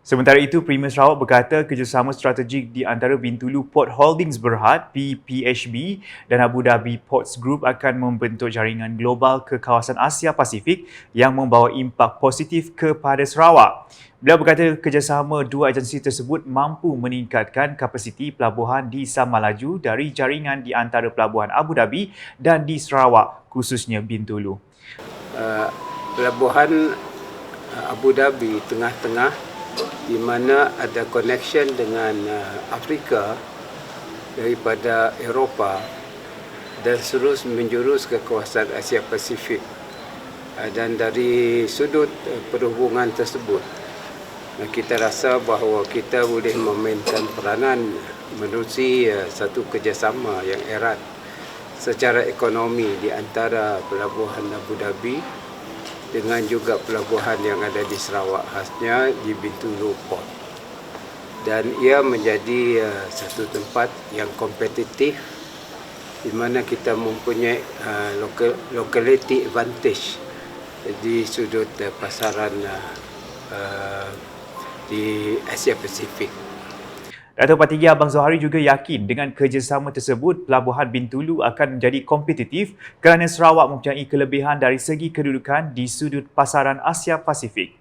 Sementara itu, Premier Sarawak berkata kerjasama strategik di antara Bintulu Port Holdings Berhad, PPHB dan Abu Dhabi Ports Group akan membentuk jaringan global ke kawasan Asia Pasifik yang membawa impak positif kepada Sarawak. Beliau berkata kerjasama dua agensi tersebut mampu meningkatkan kapasiti pelabuhan di Samalaju dari jaringan di antara pelabuhan Abu Dhabi dan di Sarawak, khususnya Bintulu. Uh, pelabuhan uh, Abu Dhabi tengah-tengah di mana ada connection dengan uh, Afrika daripada Eropah dan terus menjurus ke kawasan Asia Pasifik uh, dan dari sudut uh, perhubungan tersebut kita rasa bahawa kita boleh memainkan peranan menerusi satu kerjasama yang erat secara ekonomi di antara pelabuhan Abu Dhabi dengan juga pelabuhan yang ada di Sarawak khasnya di Bintulu Port dan ia menjadi uh, satu tempat yang kompetitif di mana kita mempunyai uh, local, locality advantage di sudut uh, pasaran uh, uh, di Asia Pasifik. Dato' Patigi Abang Zohari juga yakin dengan kerjasama tersebut Pelabuhan Bintulu akan menjadi kompetitif kerana Sarawak mempunyai kelebihan dari segi kedudukan di sudut pasaran Asia Pasifik.